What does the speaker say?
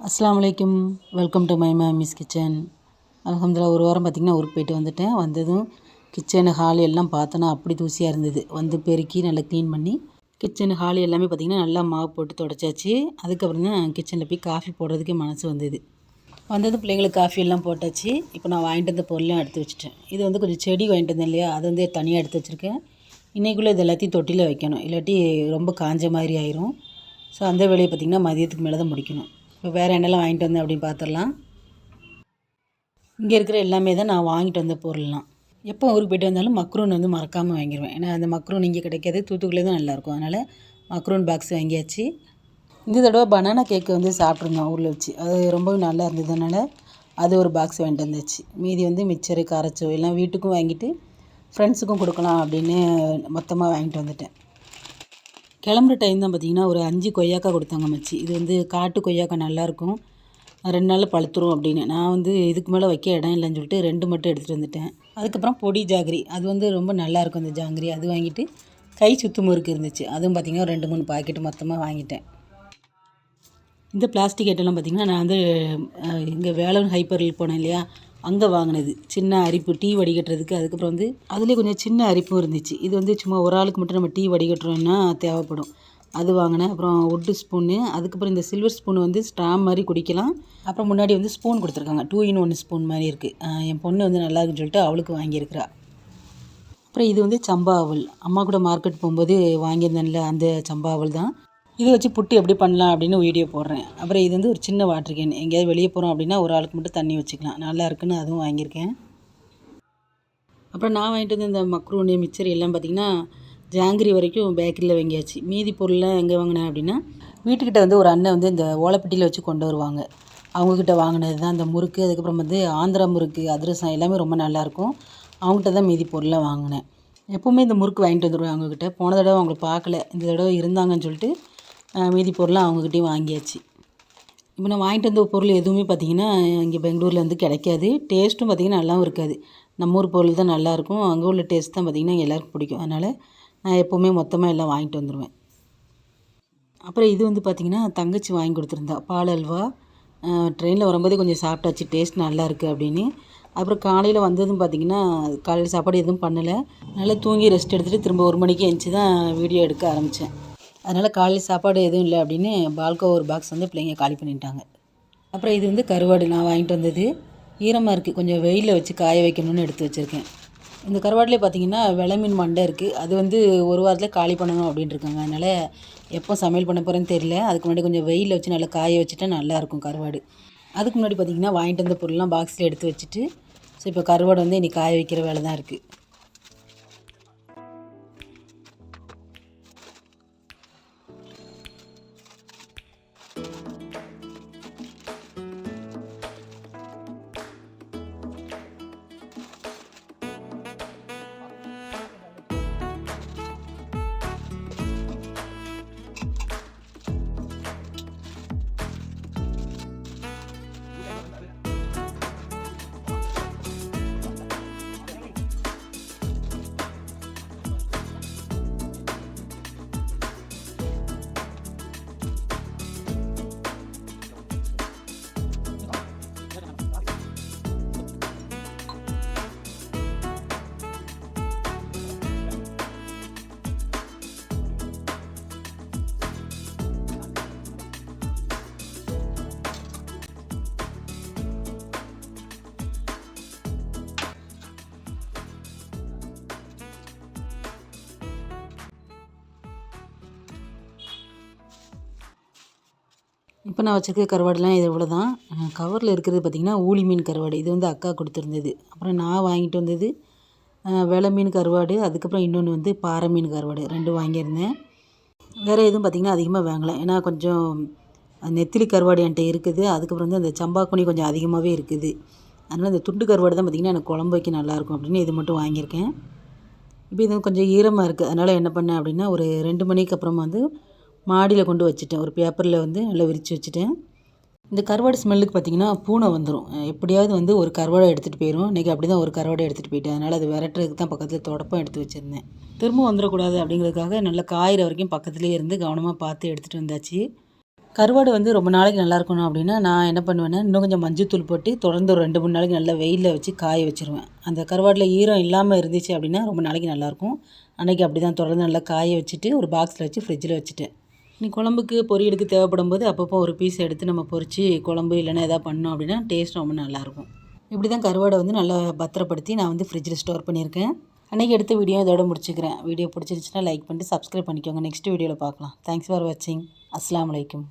அஸ்லாம் வலைக்கும் welcome to my miss kitchen. அல்ஹம்துலில்லாஹ் ஒரு வாரம் பார்த்திங்கன்னா ஊருக்கு போயிட்டு வந்துட்டேன். வந்ததும் கிச்சனு ஹால் எல்லாம் பார்த்தோன்னா அப்படி தூசியாக இருந்தது. வந்து பெருக்கி நல்லா க்ளீன் பண்ணி கிச்சனு ஹால் எல்லாமே பார்த்திங்கன்னா நல்லா மாவு போட்டு தொடச்சாச்சு. அதுக்கப்புறம் தான் கிச்சனில் போய் காஃபி போடுறதுக்கே மனசு வந்தது. வந்ததும் பிள்ளைங்களுக்கு காஃபி எல்லாம் போட்டாச்சு. இப்போ நான் வாங்கிட்டு வந்த பொருளையும் எடுத்து வச்சுட்டேன். இது வந்து கொஞ்சம் செடி வாங்கிட்டு வந்தேன் இல்லையா? அது வந்து தனியாக எடுத்து வச்சுருக்கேன். இன்றைக்குள்ளே இது எல்லாத்தையும் தொட்டியில் வைக்கணும். இல்லாட்டி ரொம்ப காஞ்ச மாதிரி ஆயிரும். ஸோ அந்த வேலையை பார்த்திங்கன்னா மதியத்துக்கு மேலே தான் முடிக்கணும். இப்போ வேறு என்னெல்லாம் வாங்கிட்டு வந்தேன் அப்படின்னு பார்த்துடலாம். இங்கே இருக்கிற எல்லாமே தான் நான் வாங்கிட்டு வந்த பொருள்லாம். எப்போ ஊருக்கு போயிட்டு வந்தாலும் மக்ரூன் வந்து மறக்காமல் வாங்கிடுவேன் ஏன்னா அந்த மக்ரூன் இங்கே கிடைக்காது. தூத்துக்குள்ளே தான் நல்லாயிருக்கும். அதனால் மக்ரூன் பாக்ஸ் வாங்கியாச்சு. இந்த தடவை பனானா கேக்கு வந்து சாப்பிட்ருந்தோம் ஊரில் வச்சு. அது ரொம்பவும் நல்லா இருந்ததுனால அது ஒரு பாக்ஸ் வாங்கிட்டு வந்துச்சு. மீதி வந்து மிச்சரு காரச்சோ எல்லாம் வீட்டுக்கும் வாங்கிட்டு ஃப்ரெண்ட்ஸுக்கும் கொடுக்கலாம் அப்படின்னு மொத்தமாக வாங்கிட்டு வந்துட்டேன். கிளம்புற டைம் தான் பார்த்திங்கன்னா ஒரு அஞ்சு கொய்யாக்காய் கொடுத்தாங்க மச்சி. இது வந்து காட்டு கொய்யாக்காய் நல்லாயிருக்கும். ரெண்டு நாளில் பழுத்துரும் அப்படின்னு. நான் வந்து இதுக்கு மேலே வைக்க இடம் இல்லைன்னு சொல்லிட்டு ரெண்டு மட்டும் எடுத்துகிட்டு வந்துட்டேன். அதுக்கப்புறம் பொடி ஜாங்கிரி. அது வந்து ரொம்ப நல்லாயிருக்கும் அந்த ஜாங்கிரி. அது வாங்கிட்டு கை சுத்து முறுக்கு இருந்துச்சு. அதுவும் பார்த்திங்கன்னா ரெண்டு மூணு பாக்கெட்டு மொத்தமாக வாங்கிட்டேன். இந்த பிளாஸ்டிக் ஐட்டம்லாம் பார்த்திங்கன்னா நான் வந்து இங்கே வேளாண் ஹைப்பரில் போனேன் இல்லையா? அங்கே வாங்கினது. சின்ன அரிப்பு டீ வடிகட்டுறதுக்கு அதுக்கப்புறம் வந்து அதுலேயே கொஞ்சம் சின்ன அரிப்பும் இருந்துச்சு. இது வந்து சும்மா ஒரு ஆளுக்கு மட்டும் நம்ம டீ வடிகட்டுறோம்னா தேவைப்படும். அது வாங்கினேன். அப்புறம் உட்டு ஸ்பூனு அதுக்கப்புறம் இந்த சில்வர் ஸ்பூன் வந்து ஸ்ட்ராம் மாதிரி குடிக்கலாம். அப்புறம் முன்னாடி வந்து ஸ்பூன் கொடுத்துருக்காங்க. டூ இன் ஒன் ஸ்பூன் மாதிரி இருக்குது என் பொண்ணு வந்து நல்லா இருக்குன்னு சொல்லிட்டு அவளுக்கு வாங்கியிருக்கிறா. அப்புறம் இது வந்து சம்பா அவல். அம்மா கூட மார்க்கெட் போகும்போது வாங்கியிருந்தேன்ல அந்த சம்பா அவல் தான். இதை வச்சு புட்டு எப்படி பண்ணலாம் அப்படின்னு வீடியோ போடுறேன். அப்புறம் இது வந்து ஒரு சின்ன வாட்டர் கேன் எங்கேயாவது வெளியே போகிறோம் அப்படின்னா ஒரு ஆளுக்கு மட்டும் தண்ணி வச்சுக்கலாம். நல்லா இருக்குன்னு அதுவும் வாங்கியிருக்கேன். அப்புறம் நான் வாங்கிட்டு வந்து இந்த மக்ரூனி மிச்சர் எல்லாம் பார்த்திங்கன்னா ஜாங்கிரி வரைக்கும் பேக்கரியில் வாங்கியாச்சு. மீதி பொருள்லாம் எங்கே வாங்கினேன் அப்படின்னா வீட்டுக்கிட்ட வந்து ஒரு அண்ணன் வந்து இந்த ஓலைப்பட்டியில் வச்சு கொண்டு வருவாங்க. அவங்கக்கிட்ட வாங்கினது தான் இந்த முறுக்கு. அதுக்கப்புறம் வந்து ஆந்திரா முறுக்கு அதிரசம் எல்லாமே ரொம்ப நல்லாயிருக்கும் அவங்ககிட்ட தான் மீதி பொருளாக வாங்கினேன். எப்போவுமே இந்த முறுக்கு வாங்கிட்டு வந்துடுவேன் அவங்கக்கிட்ட போன தடவை அவங்கள பார்க்கல. இந்த தடவை இருந்தாங்கன்னு சொல்லிட்டு மீதி பொருளாக அவங்கக்கிட்டேயும் வாங்கியாச்சு. இப்போ நான் வாங்கிட்டு வந்த பொருள் எதுவுமே பார்த்திங்கன்னா இங்கே பெங்களூரில் வந்து கிடைக்காது. டேஸ்ட்டும் பார்த்திங்கன்னா நல்லாவும் இருக்காது. நம்ம ஊர் பொருள் தான் நல்லாயிருக்கும். அங்கே உள்ள டேஸ்ட் தான் பார்த்திங்கன்னா எல்லாருக்கும் பிடிக்கும். அதனால் நான் எப்போவுமே மொத்தமாக எல்லாம் வாங்கிட்டு வந்துடுவேன் அப்புறம் இது வந்து பார்த்திங்கன்னா தங்கச்சி வாங்கி கொடுத்துருந்தா. பால் அல்வா. ட்ரெயினில் வரும்போதே கொஞ்சம் சாப்பிட்டாச்சு. டேஸ்ட் நல்லா இருக்குது அப்படின்னு. அப்புறம் காலையில் வந்ததும் பார்த்திங்கன்னா காலையில் சாப்பாடு எதுவும் பண்ணலை. நல்லா தூங்கி ரெஸ்ட் எடுத்துகிட்டு திரும்ப ஒரு மணிக்கு எழுந்துச்சி தான் வீடியோ எடுக்க ஆரம்பித்தேன் அதனால் காலையில் சாப்பாடு எதுவும் இல்லை அப்படின்னு பால்கோ ஒரு பாக்ஸ் வந்து பிள்ளைங்க காலி பண்ணிட்டாங்க. அப்புறம் இது வந்து கருவாடு நான் வாங்கிட்டு வந்தது. ஈரமாக இருக்குது கொஞ்சம் வெயிலில் வச்சு காய வைக்கணும்னு எடுத்து வச்சுருக்கேன். இந்த கருவாட்டிலே பார்த்தீங்கன்னா விளமீன் மண்டை இருக்குது அது வந்து ஒரு வாரத்தில் காலி பண்ணணும் அப்படின்ட்டு இருக்காங்க. அதனால் எப்போ சமையல் பண்ண போகிறேன்னு தெரியல. அதுக்கு முன்னாடி கொஞ்சம் வெயிலில் வச்சு நல்லா காய வச்சுட்டா நல்லாயிருக்கும் கருவாடு. அதுக்கு முன்னாடி பார்த்திங்கன்னா வாங்கிட்டு வந்த பொருள்லாம் பாக்ஸில் எடுத்து வச்சுட்டு ஸோ இப்போ கருவாடு வந்து இன்றைக்கி காய வைக்கிற வேலை தான் இருக்குது இப்போ நான் வச்சுருக்க கருவாடுலாம் இது இவ்வளோ தான் கவரில் இருக்கிறது பார்த்திங்கன்னா ஊளி மீன் கருவாடு. இது வந்து அக்கா கொடுத்துருந்தது. அப்புறம் நான் வாங்கிட்டு வந்தது வெலை மீன் கருவாடு அதுக்கப்புறம் இன்னொன்று வந்து பாறை மீன் கருவாடு. ரெண்டும் வாங்கியிருந்தேன். வேறு எதுவும் பார்த்திங்கன்னா அதிகமாக வாங்கலை. ஏன்னா கொஞ்சம் நெத்திலி கருவாடு என்கிட்ட இருக்குது. அதுக்கப்புறம் வந்து அந்த சம்பாக்குனி கொஞ்சம் அதிகமாகவே இருக்குது. அதனால் இந்த துண்டு கருவாடு தான் பார்த்திங்கன்னா எனக்கு குழம்பு வைக்க நல்லாயிருக்கும் அப்படின்னு இது மட்டும் வாங்கியிருக்கேன். இப்போ இது கொஞ்சம் ஈரமாக இருக்குது அதனால் என்ன பண்ணேன் அப்படின்னா ஒரு ரெண்டு மணிக்கு அப்புறம் வந்து மாடியில் கொண்டு வச்சுட்டேன். ஒரு பேப்பரில் வந்து நல்லா விரித்து வச்சுட்டேன். இந்த கருவாடு ஸ்மெல்லுக்கு பார்த்திங்கன்னா பூனை வந்துடும் எப்படியாவது வந்து ஒரு கருவாடை எடுத்துகிட்டு போயிடும் இன்றைக்கி அப்படி தான் ஒரு கருவாடை எடுத்துகிட்டு போயிட்டேன். அதனால் அது விரட்டுறதுக்கு தான் பக்கத்தில் தொடப்பம் எடுத்து வச்சுருந்தேன். திரும்ப வந்துடக்கூடாது அப்படிங்கிறதுக்காக நல்லா காயிற வரைக்கும் பக்கத்துலேயே இருந்து கவனமாக பார்த்து எடுத்துகிட்டு வந்தாச்சு. கருவாடு வந்து ரொம்ப நாளைக்கு நல்லா இருக்கணும் அப்படின்னா நான் என்ன பண்ணுவேன்னா இன்னும் கொஞ்சம் மஞ்சத்தூள் போட்டு தொடர்ந்து ஒரு ரெண்டு மூணு நாளைக்கு நல்லா வெயிலில் வச்சு காய வச்சுருவேன். அந்த கருவாட்டில் ஈரம் இல்லாமல் இருந்துச்சு அப்படின்னா ரொம்ப நாளைக்கு நல்லாயிருக்கும் அன்றைக்கி அப்படி தான் தொடர்ந்து நல்லா காய வச்சுட்டு ஒரு பாக்ஸில் வச்சு ஃப்ரிட்ஜில் வச்சுட்டேன். நீ குழம்புக்கு பொரியலுக்கு தேவைப்படும் போது அப்பப்போ ஒரு பீஸ் எடுத்து நம்ம பொரித்து குழம்பு இல்லைன்னா எதாவது பண்ணோம் அப்படின்னா டேஸ்ட் ரொம்ப நல்லாயிருக்கும். இப்படி தான் கருவாடை வந்து நல்லா பத்திரப்படுத்தி நான் வந்து ஃப்ரிட்ஜில் ஸ்டோர் பண்ணியிருக்கேன். அன்றைக்கி எடுத்த வீடியோ இதோட முடிச்சுக்கிறேன். வீடியோ பிடிச்சிருந்துச்சுன்னா லைக் பண்ணிட்டு சப்ஸ்கிரைப் பண்ணிக்கோங்க. நெக்ஸ்ட் வீடியோவில் பார்க்கலாம். தேங்க்ஸ் ஃபார் வாட்சிங் அஸ்லாம் வலைக்கம்